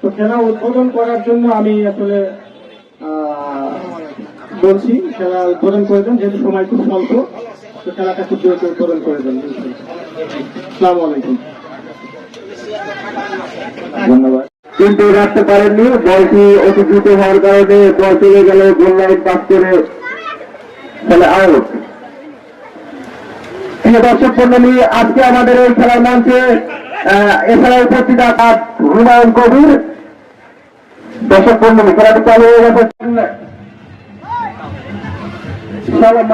তো খেলা উদ্বোধন করার জন্য আমি আসলে বলছি খেলা উদ্বোধন করে দেন, যেহেতু সময় খুব স্বল্প, তো খেলাটা খুব দ্রুত উদ্বোধন করে দেন আসসালামু আলাইকুম। ধন্যবাদ। কিন্তু রাখতে পারেননি বলটি অতি দ্রুত হওয়ার কারণে বল চলে গেল গোল লাইন পাস করে ফলে আউট প্রিয় দর্শক মন্ডলী, আজকে আমাদের এই খেলার মঞ্চে এছাড়া উপস্থিত আছেন হুমায়ুন কবির। দর্শক মন্ডলী খেলাটি চালু হয়ে গেছে। সালাম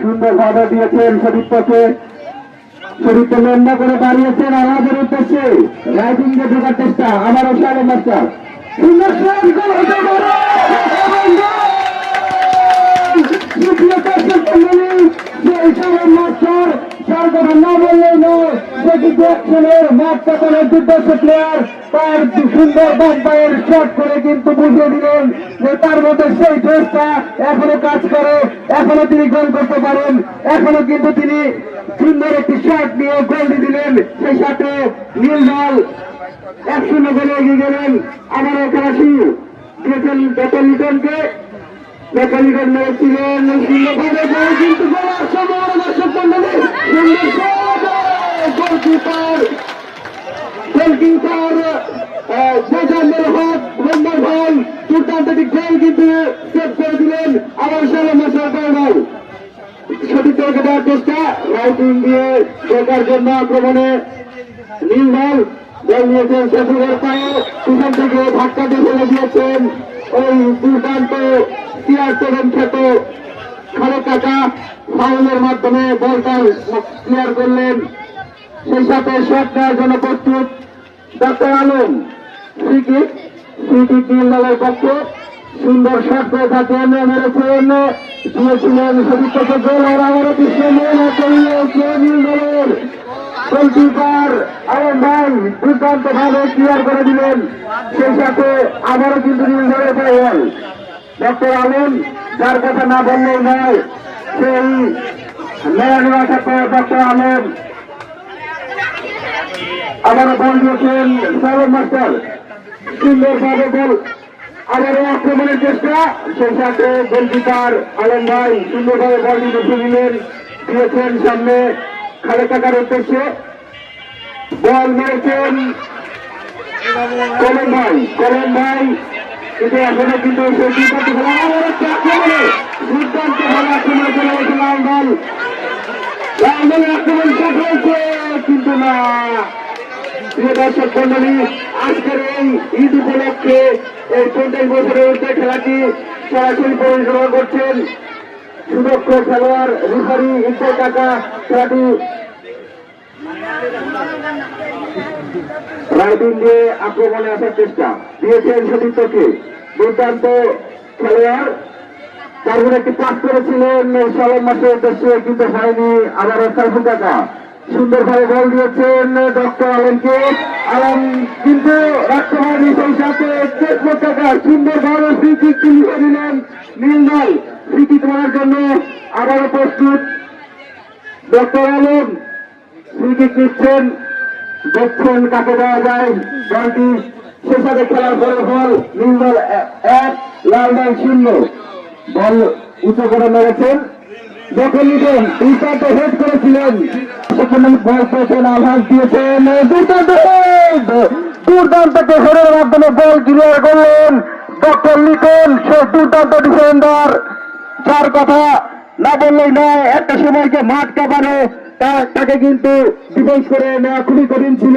সুন্দরভাবে দিয়েছেন লম্বা করে আওয়াজের উদ্দেশ্যে। রাইটিং ঢোকার চেষ্টা আমারও সালে মাস্টার। সুন্দর সালেম মাস্টার, না বললেই মাঠ সুন্দর এখনও এখনও এখনও সুন্দর এক শূন্য গোলে গেলেন। আমারও খেলা শুরু দিয়েছেন বেতন লিটনকে বেতন সুন্দরভাবে কিন্তু গোলার সময় দর্শক মন্ডলী, সুন্দর শট! গোলকিপার মোজাম্মেল হক মোহাম্মদ ভাই দুর্দান্ত একটি গোল কিন্তু সেভ করে দিলেন আবার সালাম মাসার গোল সতীর্থকে দেওয়ার চেষ্টা রাইটিং দিয়ে ঢোকার জন্য আক্রমণে নীলবল বল নিয়েছেন শ্বশুরের পায়ে পিছন থেকে ধাক্কা দিয়ে ফেলে দিয়েছেন ওই দুর্দান্ত টিয়ার সেভেন খ্যাত খালেদ কাকা ফাউলের মাধ্যমে বলটা ক্লিয়ার করলেন সেই সাথে শট নেওয়ার জন্য প্রস্তুত ডক্টর আলম। ফ্রিকিক নীল দলের পক্ষে সুন্দর শট করে থাকেন মেরেছেন দিয়েছিলেন সদীপ্তকে গোল। আর আবারও নীল দলের? গোলকিপার ভাই দুর্দান্ত ভাবে ক্লিয়ার করে দিলেন। সেই সাথে আবারও কিন্তু নীল দলের ডক্টর আলম, যার কথা না বললেই নয়, সেই মেয়ানুয়া সাথে ডক্টর আলম আবারও বল দিয়েছেন সালম মাস্টার সুন্দরভাবে বল আবারও আক্রমণের চেষ্টা, সেই সাথে গোলকিপার আলম ভাই সুন্দরভাবে বল বসে দিলেন, দিয়েছেন সামনে খালে টাকার উদ্দেশ্যে। বল মেরেছেন কলম ভাই কলম ভাই, কিন্তু এখনও কিন্তু দুর্দান্ত ভালো আক্রমণে চলে গেছে লাল দল লাল দলের আক্রমণ শেষ হয়েছে কিন্তু না প্রিয় দর্শক মন্ডলী, আজকের এই ঈদ উপলক্ষে এই পঞ্চাশ বছরের ঊর্ধ্বে খেলাটি সরাসরি পরিচালনা করছেন সুদক্ষ খেলোয়াড় রিফারি ইকবাল কাকা। খেলাটি রাইডিং দিয়ে আক্রমণে আসার চেষ্টা দিয়েছেন সতীর্থকে। দুর্দান্ত খেলোয়াড়। তারপরে একটি পাস করেছিলেন সালম মাসের উদ্দেশ্যে, কিন্তু হয়নি আবার সাইফুল কাকা। সুন্দরভাবে বল দিয়েছেন ডক্টর আলমকে। আলম কিন্তু রাখতে হয়নি সেই সাথে চেষ্টা কাকা সুন্দরভাবে ফ্রি কিক দিলেন নীল দল ফ্রি কিক মারার জন্য আবারও প্রস্তুত। ডক্টর আলম ফ্রি কিক দেখছেন কাকে দেওয়া যায় দলটি। সে সাথে খেলার পরে ফল নীল দল এক, লাল দল শূন্য। বল উঁচু করে মেরেছেন। দখল নিতেন দুর্দান্ত হেড করেছিলেন সেখানে গোল পেয়েছেন আভাস দিয়েছেন দুর্দান্ত হেরের মাধ্যমে গোল ক্লিয়ার করলেন ডক্টর লিটন, সে দুর্দান্ত ডিফেন্ডার যার কথা না বললেই নয়, একটা সময়কে মাঠ কাঁপানো তাকে কিন্তু ডিফেন্স করে নেওয়া খুবই কঠিন ছিল।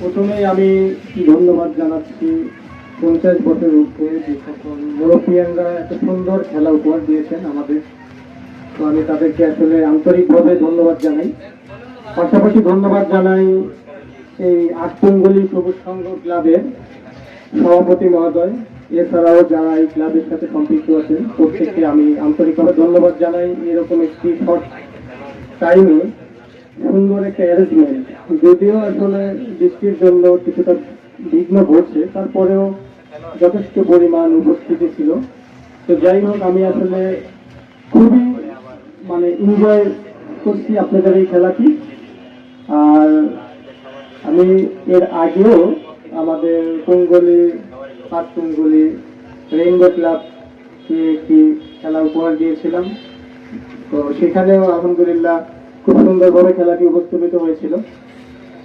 প্রথমে আমি ধন্যবাদ জানাচ্ছি পঞ্চাশ বছর উঠে যে সকল ইউরোপিয়ানরা এত সুন্দর খেলা উপহার দিয়েছেন আমাদের। তো আমি তাদেরকে আসলে আন্তরিকভাবে ধন্যবাদ জানাই। পাশাপাশি ধন্যবাদ জানাই এই আটপঙ্গলি সবুজ সংঘ ক্লাবের সভাপতি মহোদয়। এছাড়াও যারা এই ক্লাবের সাথে সম্পৃক্ত আছেন, প্রত্যেককে আমি আন্তরিকভাবে ধন্যবাদ জানাই। এরকম একটি শর্ট টাইমে সুন্দর একটা অ্যারেঞ্জমেন্ট যদিও আসলে বৃষ্টির জন্য কিছুটা বিঘ্ন ঘটছে, তারপরেও যথেষ্ট পরিমাণ উপস্থিতি ছিল। তো যাই হোক, আমি আসলে খুবই মানে এনজয় করছি আপনাদের এই খেলাটি। আর আমি এর আগেও আমাদের কুঙ্গলি পাঁচ কুঙ্গলি রেইনবো ক্লাবকে একটি খেলা উপহার দিয়েছিলাম। তো সেখানেও আলহামদুলিল্লাহ খুব সুন্দরভাবে খেলাটি উপস্থাপিত হয়েছিল।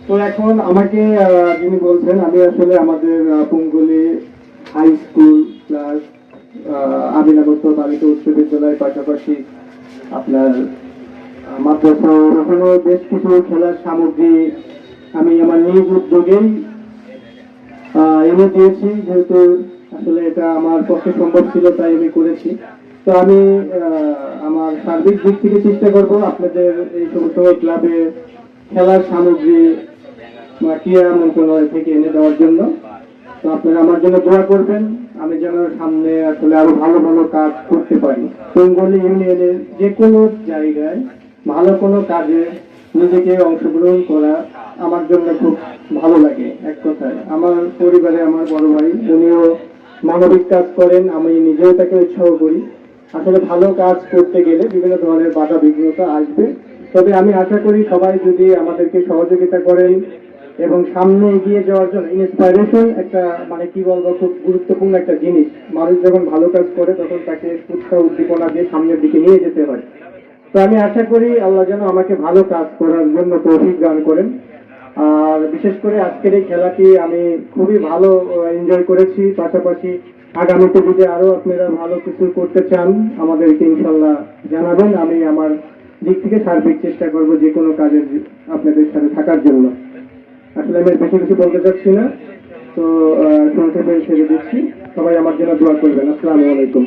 তো এখন আমাকে যিনি বলছেন, আমি আসলে আমাদের পুঙ্গলি হাই স্কুল প্লাস আমিনাগত বালিকা উচ্চ বিদ্যালয়ের পাশাপাশি আপনার মাদ্রাসা ওখানেও বেশ কিছু খেলার সামগ্রী আমি আমার নিজ উদ্যোগেই এনে দিয়েছি, যেহেতু আসলে এটা আমার পক্ষে সম্ভব ছিল, তাই আমি করেছি। তো আমি আমার সার্বিক দিক থেকে চেষ্টা করব আপনাদের এই সমস্ত ক্লাবে খেলার সামগ্রী বা ক্রীড়া মন্ত্রণালয় থেকে এনে দেওয়ার জন্য। তো আপনারা আমার জন্য দোয়া করবেন, আমি যেন সামনে আসলে আরও ভালো ভালো কাজ করতে পারি। বেঙ্গলি ইউনিয়নের যে কোনো জায়গায় ভালো কোনো কাজে নিজেকে অংশগ্রহণ করা আমার জন্য খুব ভালো লাগে, এক কথায়। আমার পরিবারে আমার বড় ভাই, উনিও মানবিক কাজ করেন, আমি নিজেও তাকে উৎসাহ করি। আসলে ভালো কাজ করতে গেলে বিভিন্ন ধরনের বাধা বিঘ্নতা আসবে। তবে আমি আশা করি সবাই যদি আমাদেরকে সহযোগিতা করেন এবং সামনে এগিয়ে যাওয়ার জন্য ইন্সপাইরেশন একটা মানে কি বলব, খুব গুরুত্বপূর্ণ একটা জিনিস। মানুষ যখন ভালো কাজ করে, তখন তাকে উৎসাহ, উদ্দীপনা দিয়ে সামনের দিকে নিয়ে যেতে হয়। তো আমি আশা করি আল্লাহ যেন আমাকে ভালো কাজ করার জন্য তৌফিক দান করেন। আর বিশেষ করে আজকের এই খেলাটি আমি খুবই ভালো এনজয় করেছি। পাশাপাশি আগামীতে যদি আরও আপনারা ভালো কিছু করতে চান, আমাদেরকে ইনশাল্লাহ জানাবেন। আমি আমার দিক থেকে সার্বিক চেষ্টা করব যে কোনো কাজের আপনাদের সাথে থাকার জন্য। আসলে আমি বেশি কিছু বলতে চাচ্ছি না। তো সংক্ষেপে ছেড়ে দিচ্ছি। সবাই আমার জন্য দোয়া করবেন। আসসালামু আলাইকুম।